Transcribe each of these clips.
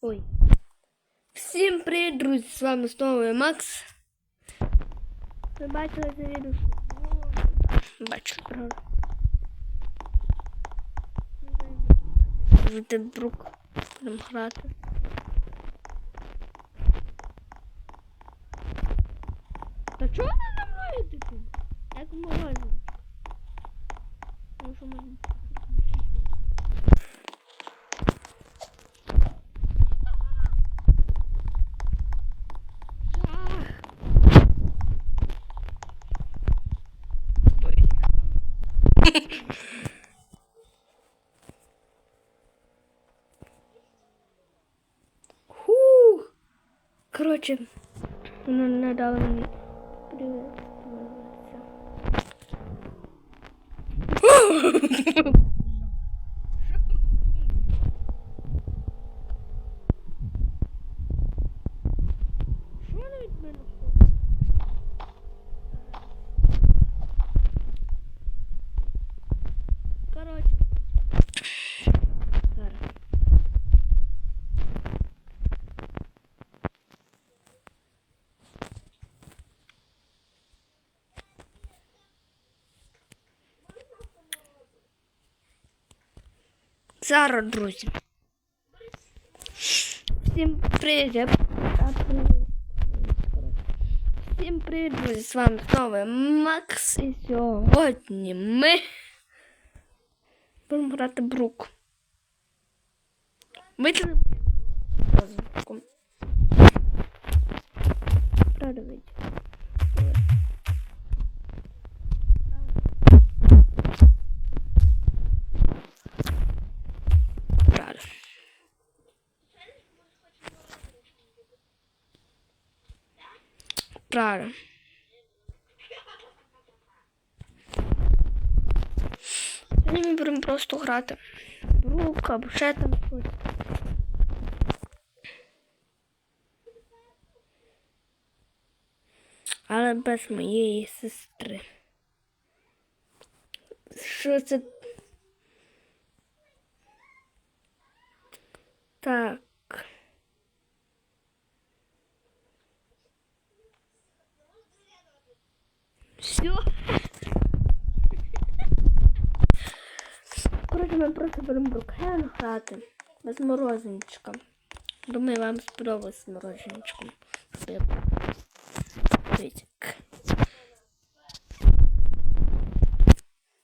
Ой. Всім привіт, друзі! З вами знову Макс. Ви бачили це відео? що- Бачили, правда. Звати Брук. Будемо грати. Та чого ви за мною йдете? Як можна? Тому що мене... Коротше, вона не дала мені привет. Що вона від хоче? Коротше. Зараз. Зараз, друзі. Всім привіт. я- а, привіт. Всім привіт, друзі. З вами знову Макс. І сьогодні ми будемо грати Брук. Вийшли Правда. Сьогодні ми будемо просто грати. Брук або ще там щось. Але без моєї сестри. Що це? Так. Все. Коротше, ми просто будемо Брукхен грати. Без морозинчика. Думаю, вам сподобалось з морозинчиком. Дивіться.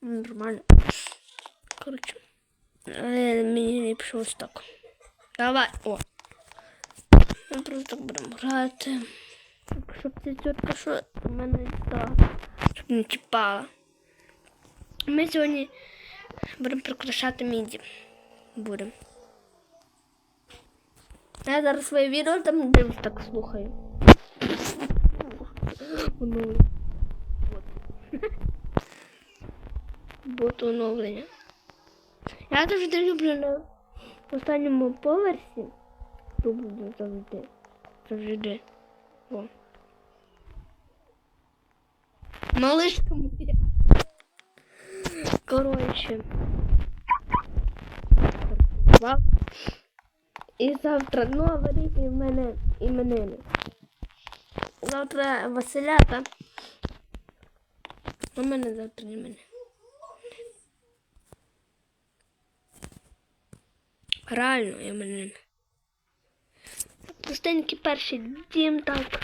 Нормально. Коротше. Мені ліпше ось так. Давай. О. Ми просто так будемо грати. Щоб ця тітка що мене дала. Щоб не чіпала. Ми сьогодні будемо прикрашати міді. Будемо. Я зараз своє відео там дивлюсь, так слухаю. От. Бот оновлення. Я завжди люблю на останньому поверсі. Люблю завжди. Завжди. О. Малышка моя. Коротше. І завтра новий рік і в мене іменини. Завтра Василята. У мене завтра іменини. Реально іменини. Простенький перший дім так.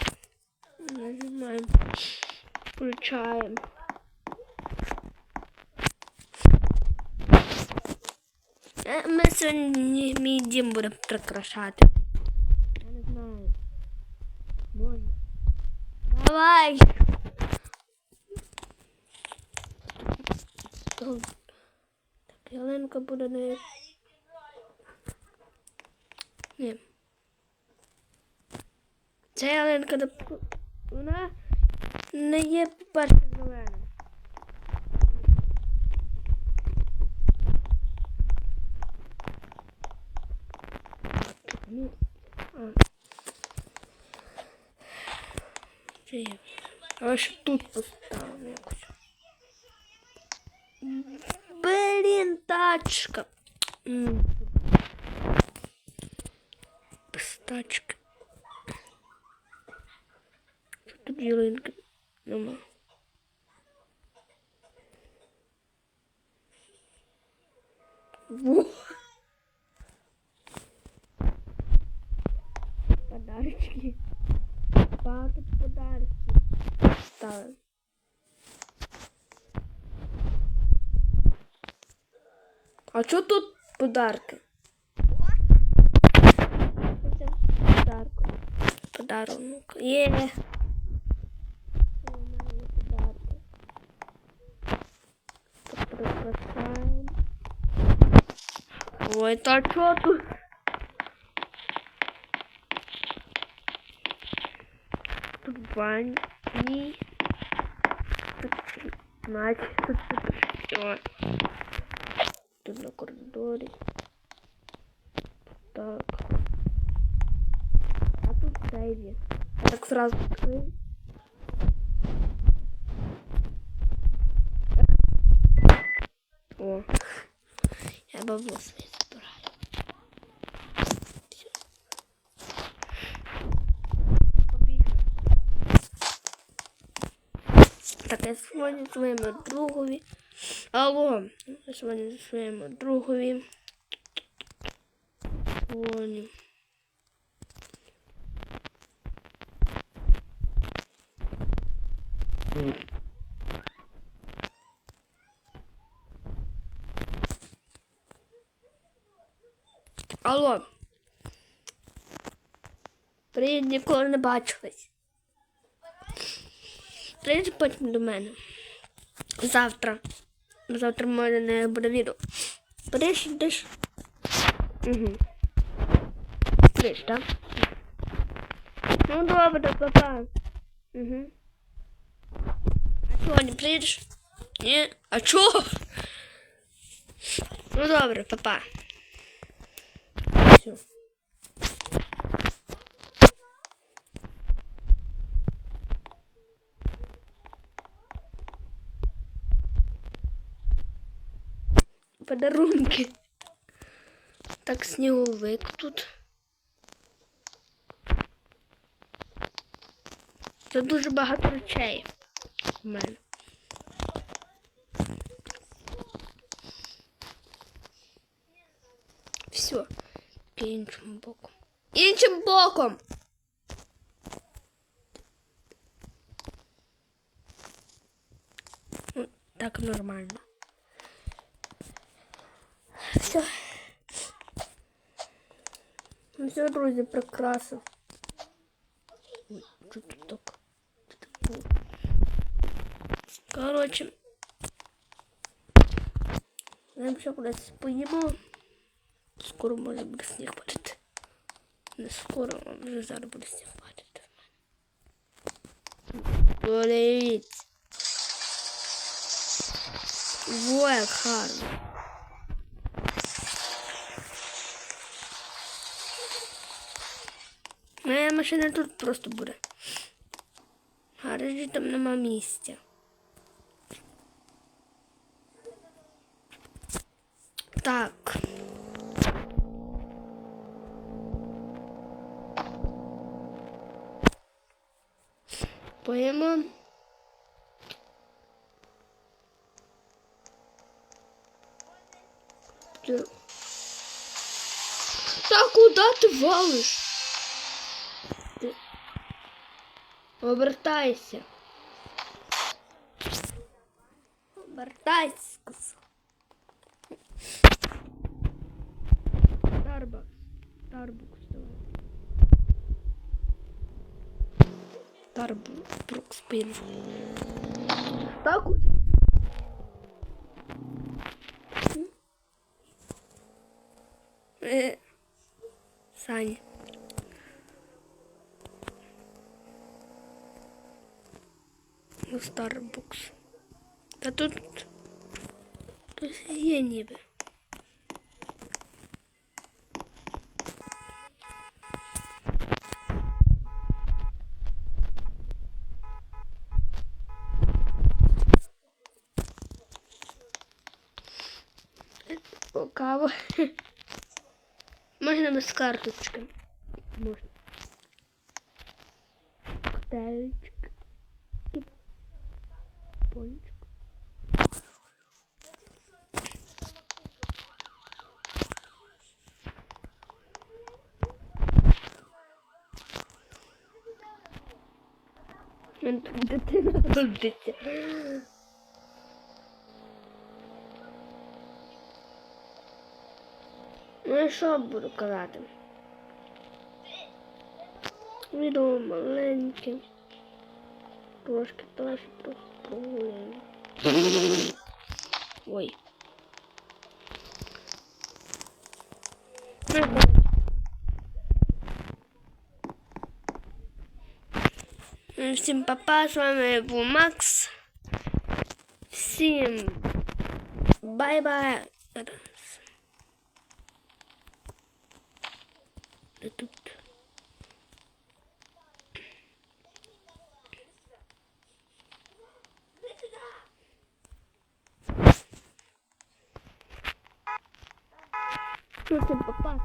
Нажимаємо. Включаємо. Ми сьогодні мій дім будемо прикрашати. Я не знаю. Боже. Давай. Так, ялинка буде не. Ні. Ця ялинка не... вона не є перша зелена. Ну, а. А ще тут поставимо якось. Блін, тачка. М. тачки. Тут ялинки? Нема. Во! Подарочки. Багато подарків. Ставимо. А що тут подарки? Подарок. Подарунок. Є. Прикрашаємо. Ой, та що тут? Тут бані. Тут значить тут все. Тут на коридорі. Так. А тут сейві. Я так сразу открою. О. Я бабло своє забираю. Всё. Побігли. Так, я дзвоню своєму другові. Алло, дзвоню своєму другові. Дзвоню. Алло. Привіт, ніколи не бачились. Прийди потім до мене. Завтра. Завтра мене не буде відео. Прийдеш? Угу. Прийдеш, так? Ну добре, папа. Угу. А чого, не прийдеш? Ні? А чого? Ну добре, папа. Все. Подарунки. Так, сніговик тут. Це дуже багато речей у мене. Все. Іншим боком. Іншим боком. Ну, Так нормально. Все. Ну все, друзі, прикрасив. Ой, що тут так? Короче. Нам ще кудись поїмо. Скоро може буде сніг падати. Не скоро, а вже зараз буде сніг падати. Подивіться. Во, як. Моя машина тут просто буде. Гаражі там нема місця. Так. Поїмо. Та- Та куди ти Обертайся. Обертайся. Старбакс. Старбукс давай. Старбукс пин. Так вот. Э, Саня. Ну, Старбукс. Та тут, тут є ніби. О. Можна без карточки. Можна. Коктейльчик. Крутиться. Ну і що буду казати? Відео маленьке. Трошки, трошки. Ой. Всім папа, з вами був Макс. Всім бай-бай. Де тут? Ну, всім папа.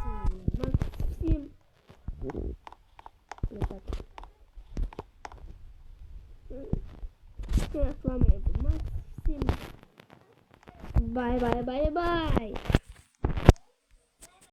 Всім. Не так. Я с вами был Макс. Всем бай-бай-бай-бай.